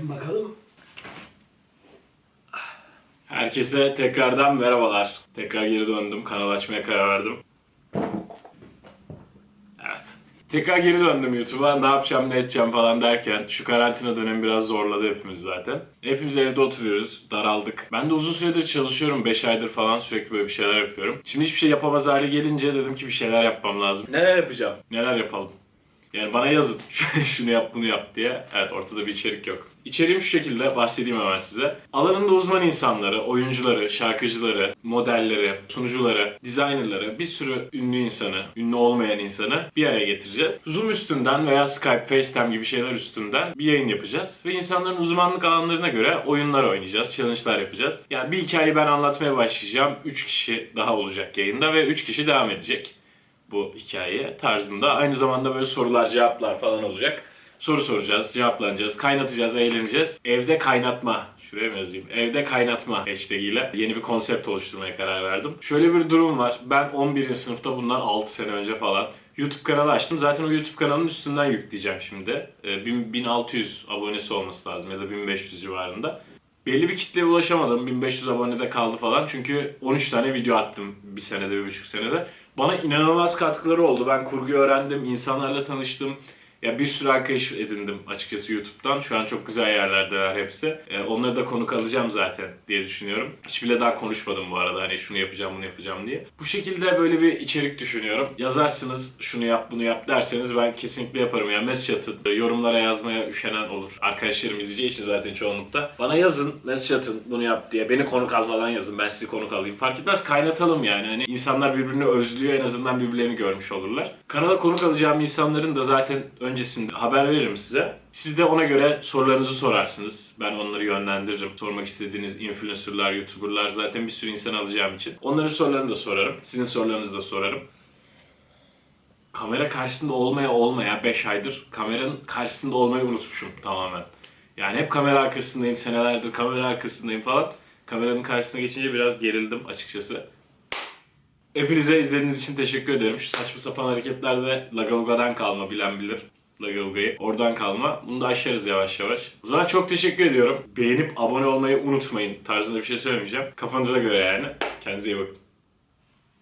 Girelim bakalım. Herkese tekrardan merhabalar. Tekrar geri döndüm. Kanal açmaya karar verdim. Evet. Tekrar geri döndüm YouTube'a. Ne yapacağım, ne edeceğim falan derken şu karantina dönemi biraz zorladı hepimiz zaten. Hepimiz evde oturuyoruz, daraldık. Ben de uzun süredir çalışıyorum. 5 aydır falan sürekli böyle bir şeyler yapıyorum. Şimdi hiçbir şey yapamaz hale gelince dedim ki bir şeyler yapmam lazım. Neler yapacağım? Neler yapalım? Yani bana yazın şunu yap bunu yap diye. Evet ortada bir içerik yok. İçeriğim şu şekilde bahsedeyim hemen size. Alanında uzman insanları, oyuncuları, şarkıcıları, modelleri, sunucuları, designerları, bir sürü ünlü insanı, ünlü olmayan insanı bir araya getireceğiz. Zoom üstünden veya Skype, FaceTime gibi şeyler üstünden bir yayın yapacağız. Ve insanların uzmanlık alanlarına göre oyunlar oynayacağız, challenge'lar yapacağız. Yani bir hikayeyi ben anlatmaya başlayacağım. 3 kişi daha olacak yayında ve 3 kişi devam edecek bu hikaye tarzında. Aynı zamanda böyle sorular, cevaplar falan olacak. Soru soracağız, cevaplanacağız, kaynatacağız, eğleneceğiz. Evde kaynatma. Şuraya mı yazayım? Evde kaynatma hashtag ile yeni bir konsept oluşturmaya karar verdim. Şöyle bir durum var. Ben 11. sınıfta bundan 6 sene önce falan YouTube kanalı açtım. Zaten o YouTube kanalının üstünden yükleyeceğim şimdi. Ee, 1000 1600 abonesi olması lazım ya da 1500 civarında. Belli bir kitleye ulaşamadım. 1500 abonede kaldı falan. Çünkü 13 tane video attım bir senede, bir buçuk senede. Bana inanılmaz katkıları oldu. Ben kurgu öğrendim, insanlarla tanıştım. Ya bir sürü arkadaş edindim açıkçası YouTube'dan. Şu an çok güzel yerlerdeler hepsi. Ee, onları da konuk alacağım zaten diye düşünüyorum. Hiç bile daha konuşmadım bu arada hani şunu yapacağım bunu yapacağım diye. Bu şekilde böyle bir içerik düşünüyorum. Yazarsınız şunu yap bunu yap derseniz ben kesinlikle yaparım. Yani mesaj atın. Yorumlara yazmaya üşenen olur. Arkadaşlarım izleyeceği için zaten çoğunlukta. Bana yazın mesaj atın bunu yap diye. Beni konuk al falan yazın. Ben sizi konuk alayım. Fark etmez kaynatalım yani. Hani insanlar birbirini özlüyor en azından birbirlerini görmüş olurlar. Kanala konuk alacağım insanların da zaten öncesinde haber veririm size. Siz de ona göre sorularınızı sorarsınız. Ben onları yönlendiririm. Sormak istediğiniz influencerlar, youtuberlar zaten bir sürü insan alacağım için. Onların sorularını da sorarım. Sizin sorularınızı da sorarım. Kamera karşısında olmaya olmaya 5 aydır kameranın karşısında olmayı unutmuşum tamamen. Yani hep kamera arkasındayım, senelerdir kamera arkasındayım falan. Kameranın karşısına geçince biraz gerildim açıkçası. Hepinize izlediğiniz için teşekkür ederim. Şu saçma sapan hareketler de Lagaluga'dan kalma bilen bilir. Lagaluga'yı. Oradan kalma. Bunu da aşarız yavaş yavaş. O zaman çok teşekkür ediyorum. Beğenip abone olmayı unutmayın tarzında bir şey söylemeyeceğim. Kafanıza göre yani. Kendinize iyi bakın.